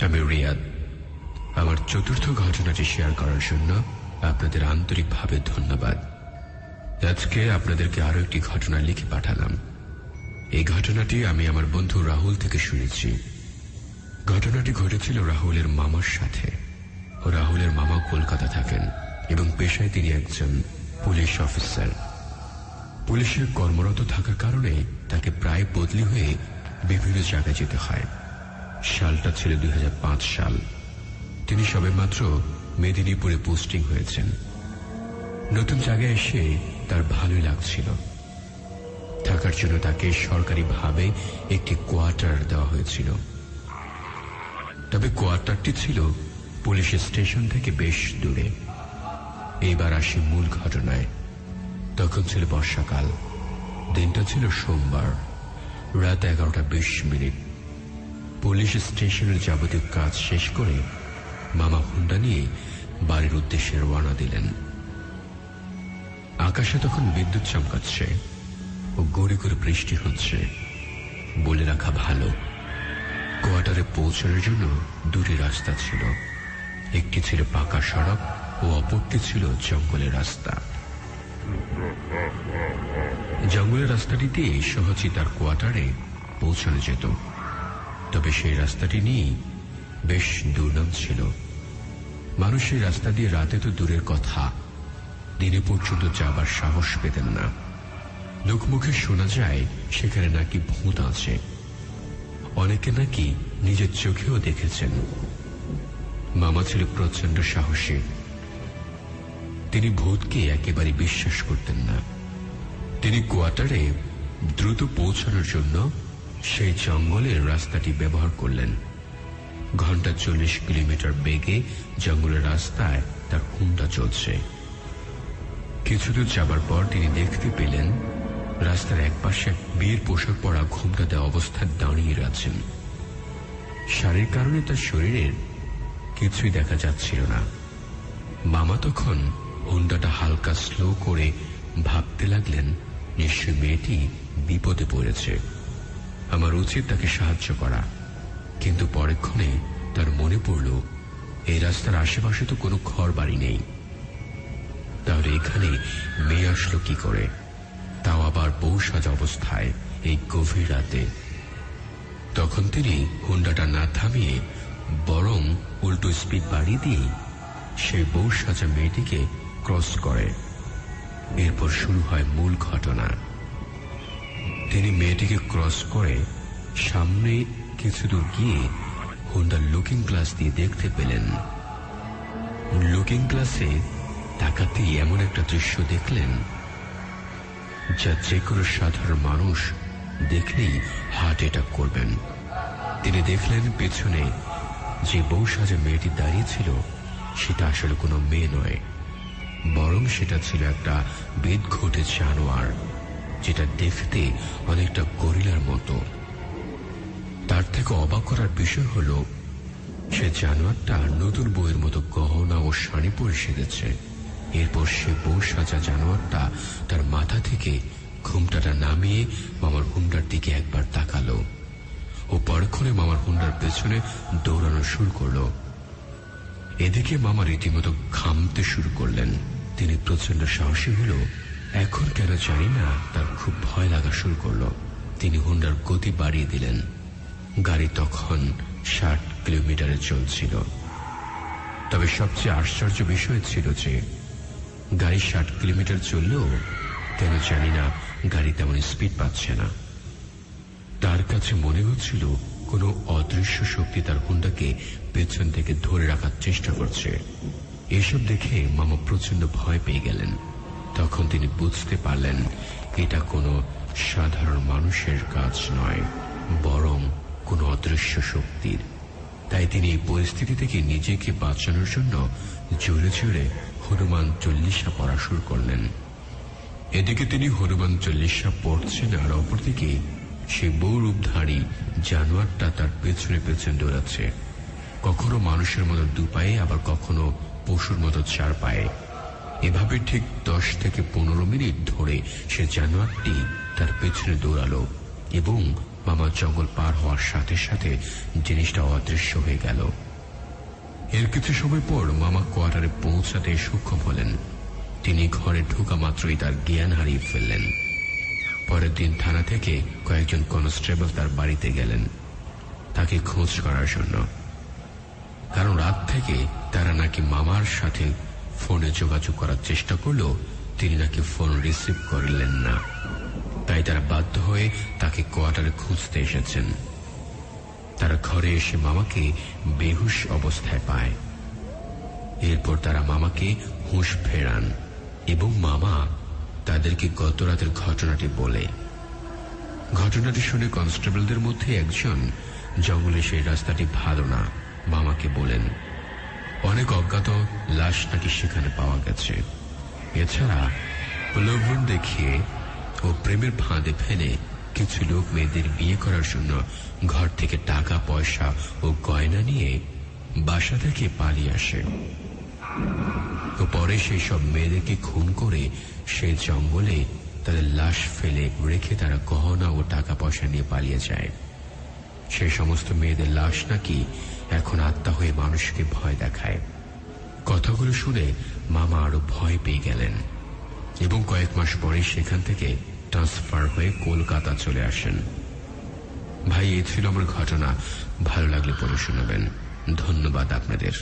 আমি রিয়াদ। আমার চতুর্থ ঘটনাটি শেয়ার করার জন্য আপনাদের আন্তরিকভাবে ধন্যবাদ। আজকে আপনাদেরকে আরও একটি ঘটনা লিখে পাঠালাম। এই ঘটনাটি আমি আমার বন্ধু রাহুল থেকে শুনেছি। ঘটনাটি ঘটেছিল রাহুলের মামার সাথে। রাহুলের মামা কলকাতা থাকেন এবং পেশায় তিনি একজন পুলিশ অফিসার। পুলিশের কর্মরত থাকার কারণে তাকে প্রায় বদলি হয়ে বিভিন্ন জায়গায় যেতে হয়। সালটা ছিল দুই হাজার পাঁচ সাল। তিনি সবেমাত্র মেদিনীপুরে পোস্টিং হয়েছেন। নতুন জায়গায় এসে তার ভালোই লাগছিল। থাকার জন্য তাকে সরকারিভাবে একটি কোয়ার্টার দেওয়া হয়েছিল। তবে কোয়ার্টারটি ছিল পুলিশ স্টেশন থেকে বেশ দূরে। এইবার আসি মূল ঘটনায়। তখন ছিল বর্ষাকাল। দিনটা ছিল সোমবার। রাত এগারোটা বিশ মিনিট। পুলিশ স্টেশনের যাবতীয় কাজ শেষ করে মামা হুন্ডা নিয়ে বাড়ির উদ্দেশ্যে রওনা দিলেন। আকাশে তখন বিদ্যুৎ চমকাচ্ছে ও গড়ি করে বৃষ্টি হচ্ছে। বলে রাখা ভালো। কোয়ার্টারে পৌঁছানোর জন্য দুটি রাস্তা ছিল। একটি ছিল পাকা সড়ক ও অপরটি ছিল জঙ্গলের রাস্তা। জঙ্গলের রাস্তাটি দিয়ে সহজে তার কোয়ার্টারে পৌঁছানো যেত। তবে সেই রাস্তাটি নিয়ে বেশ দুর্নাম ছিল। মানুষ সেই রাস্তা দিয়ে রাতে তো দূরের কথা, দিনে পর্যন্ত যাবার সাহস পেতেন না। লোকমুখে শোনা যায়, সেখানে নাকি ভূত আছে। অনেকে নাকি নিজের চোখেও দেখেছেন। মামা ছিল প্রচণ্ড সাহসী। তিনি ভূতকে একেবারে বিশ্বাস করতেন না। তিনি কোয়ার্টারে দ্রুত পৌঁছানোর জন্য সেই জঙ্গলের রাস্তাটি ব্যবহার করলেন। ঘণ্টা চল্লিশ কিলোমিটার বেগে জঙ্গলের রাস্তায় তার হুন্ডা চলছে। কিছুদূর যাবার পর তিনি দেখতে পেলেন, রাস্তার একপাশে বিয়ের পোশাক পরা ঘুমটা দেওয়া অবস্থায় দাঁড়িয়ে আছেন। শারীর কারণে তার শরীরের কিছুই দেখা যাচ্ছিল না। মামা তখন হুন্ডাটা হালকা স্লো করে ভাবতে লাগলেন নিশ্চয় মেয়েটি বিপদে পড়েছে। আমার উচিত তাকে সাহায্য করা। কিন্তু পরেক্ষণে তার মনে পড়ল, এই রাস্তার আশেপাশে তো কোনো ঘর বাড়ি নেই। তাহলে এখানে মেয়ে আসলো কি করে? তাও আবার বউ সাজা অবস্থায় এই গভীর রাতে। তখন তিনি হুন্ডাটা না থামিয়ে বরং উল্টো স্পিড বাড়িয়ে দিয়ে সেই বউ সাজা মেয়েটিকে ক্রস করে। এরপর শুরু হয় মূল ঘটনা। তিনি মেয়েটিকে ক্রস করে সামনে কিছু দূর গিয়ে হুন্ডার লুকিং গ্লাস দিয়ে দেখতে পেলেন। লুকিং গ্লাসে তাকাতেই এমন একটা দৃশ্য দেখলেন, যা যে কোনো সাধারণ মানুষ দেখলেই হার্ট অ্যাটাক করবেন। তিনি দেখলেন পেছনে যে বউ সাজা মেয়েটি দাঁড়িয়েছিল সেটা আসলে কোনো মেয়ে নয়। বরং সেটা ছিল একটা বেদ ঘটে জানোয়ার যেটা দেখতে অনেকটা গরিলার মতো। তার থেকে অবাক করার বিষয় হল, সে জানোয়ারটা নতুন বইয়ের মতো গহনা ও শাড়ি পরে সেজেছে। এরপর সে বউ সাজা জানোয়ারটা তার মাথা থেকে ঘুমটাটা নামিয়ে মামার হুন্ডার দিকে একবার তাকালো ও পরক্ষণে মামার হুন্ডার পেছনে দৌড়ানো শুরু করল। এদিকে মামা রীতিমতো ঘামতে শুরু করলেন। তিনি প্রচণ্ড সাহসী হল এখন কেন জানি না তার খুব ভয় লাগা শুরু করল। তিনি হুন্ডার গতি বাড়িয়ে দিলেন। গাড়ি তখন ষাট কিলোমিটারে চলছিল। তবে সবচেয়ে আশ্চর্য বিষয় ছিল যে গাড়ি ষাট কিলোমিটার চললেও কেন জানি না গাড়ি তেমন স্পিড পাচ্ছে না। তার কাছে মনে হচ্ছিল কোনো অদৃশ্য শক্তি তার হুন্ডাকে পেছন থেকে ধরে রাখার চেষ্টা করছে। এসব দেখে মামা প্রচণ্ড ভয় পেয়ে গেলেন। তখন তিনি বুঝতে পারলেন, এটা কোনো সাধারণ মানুষের কাজ নয়, বরং কোনো অদৃশ্য শক্তির। তাই তিনি এই পরিস্থিতি থেকে নিজেকে বাঁচানোর জন্য জোরে জোরে হনুমান চল্লিশা পড়া শুরু করলেন। এদিকে তিনি হনুমান চল্লিশা পড়ছেন আর অপরদিকে সে বহুরূপধারী জানোয়ারটা তার পেছনে পেছনে দৌড়াচ্ছে। কখনো মানুষের মতো দু পায়ে আবার কখনো পশুর মতো চার পায়ে। এভাবে ঠিক দশ থেকে পনেরো মিনিট ধরে সে জানোয়ারটি তার পেছনে দৌড়ালো এবং মামা জঙ্গল পার হওয়ার সাথে সাথে জিনিসটা অদৃশ্য হয়ে গেল। এর কিছু সময় পর মামা কোয়ার্টারে পৌঁছাতে সক্ষম হলেন। তিনি ঘরে ঢোকা মাত্রই তার জ্ঞান হারিয়ে ফেললেন। পরের দিন থানা থেকে কয়েকজন কনস্টেবল তার বাড়িতে গেলেন। তাকে খোঁজ করার জন্য। কারণ রাত থেকে তারা নাকি মামার সাথে ফোনে যোগাযোগ করার চেষ্টা করলেও তিনি নাকি ফোন রিসিভ করলেন না। তাই তারা বাধ্য হয়ে তাকে কোয়ার্টারে খুঁজতে এসেছেন। তারা ঘরে এসে মামাকে বেহুশ অবস্থায় পায়। এরপর তারা মামাকে হুঁশ ফেরান এবং মামা তাদেরকে গত রাতের ঘটনাটি বলে। ঘটনাটি শুনে কনস্টেবলদের মধ্যে একজন জঙ্গলে সেই রাস্তাটি ভালো না। মামাকে বলেন, অনেক অজ্ঞাত লাশ নাকি সেখানে পাওয়া গেছে। এছাড়া প্রলোভন দেখিয়ে ও প্রেমের ফাঁদে ফেলে কিছু লোক মেয়েদের বিয়ে করার জন্য ঘর থেকে টাকা, পয়সা ও গয়না নিয়ে বাসা থেকে পালিয়ে আসে। তো পরে সেই সব মেয়েদেরকে খুন করে সেই জঙ্গলে তাদের লাশ ফেলে রেখে তারা গহনা ও টাকা পয়সা নিয়ে পালিয়ে যায়। সেই সমস্ত মেয়েদের লাশ নাকি এখন আত্মা হয়ে মানুষকে ভয় দেখায়। কথাগুলো শুনে মামা আরও ভয় পেয়ে গেলেন এবং কয়েক মাস পরে সেখান থেকে ট্রান্সফার হয়ে কলকাতা চলে আসেন। ভাই, এ ছিল আমার ঘটনা। ভালো লাগলে পড়ে শোনাবেন। ধন্যবাদ আপনাদের।